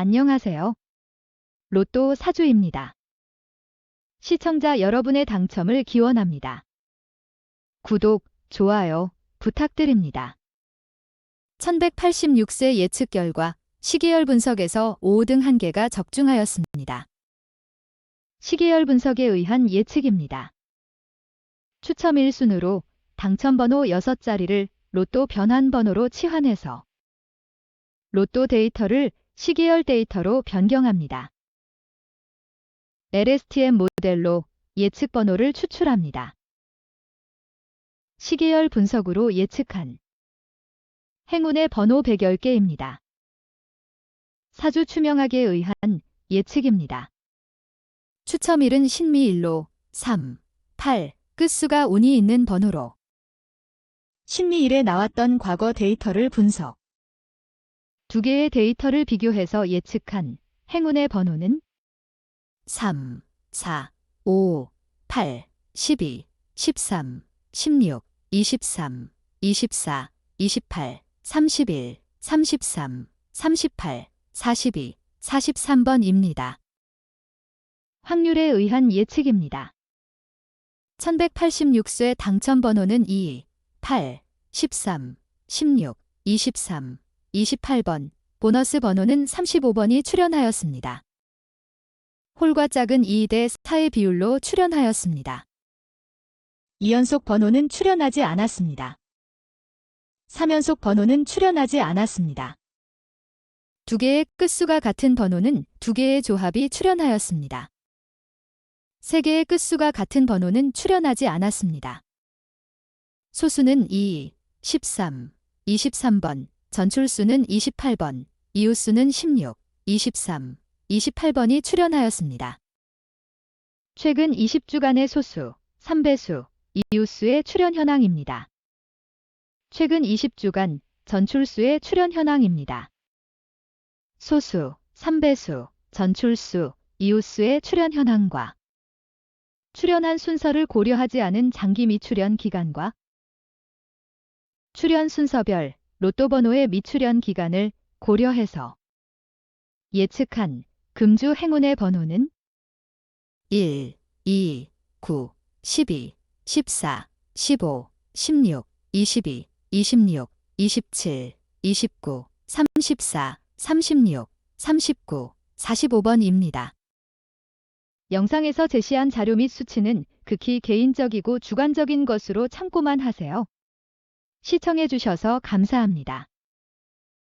안녕하세요. 로또 사주입니다. 시청자 여러분의 당첨을 기원합니다. 구독, 좋아요 부탁드립니다. 1186세 예측 결과 시계열 분석에서 5등 1개가 적중하였습니다. 시계열 분석에 의한 예측입니다. 추첨 1순으로 당첨번호 6자리를 로또 변환 번호로 치환해서 로또 데이터를 시계열 데이터로 변경합니다. LSTM 모델로 예측 번호를 추출합니다. 시계열 분석으로 예측한 행운의 번호 110개입니다. 사주 추명학에 의한 예측입니다. 추첨일은 신미일로 3, 8, 끝수가 운이 있는 번호로 신미일에 나왔던 과거 데이터를 분석. 두 개의 데이터를 비교해서 예측한 행운의 번호는 3, 4, 5, 8, 12, 13, 16, 23, 24, 28, 31, 33, 38, 42, 43번입니다. 확률에 의한 예측입니다. 1186세 당첨 번호는 2, 8, 13, 16, 23, 28번, 보너스 번호는 35번이 출연하였습니다. 홀과 짝은 2대 4의 비율로 출연하였습니다. 2연속 번호는 출연하지 않았습니다. 3연속 번호는 출연하지 않았습니다. 두 개의 끝수가 같은 번호는 두 개의 조합이 출연하였습니다. 세 개의 끝수가 같은 번호는 출연하지 않았습니다. 소수는 2, 13, 23번, 전출수는 28번, 이웃수는 16, 23, 28번이 출연하였습니다. 최근 20주간의 소수, 3배수, 이웃수의 출연 현황입니다. 최근 20주간 전출수의 출연 현황입니다. 소수, 3배수, 전출수, 이웃수의 출연 현황과 출연한 순서를 고려하지 않은 장기 미출연 기간과 출연 순서별 로또 번호의 미출연 기간을 고려해서 예측한 금주 행운의 번호는 1, 2, 9, 12, 14, 15, 16, 22, 26, 27, 29, 34, 36, 39, 45번입니다. 영상에서 제시한 자료 및 수치는 극히 개인적이고 주관적인 것으로 참고만 하세요. 시청해주셔서 감사합니다.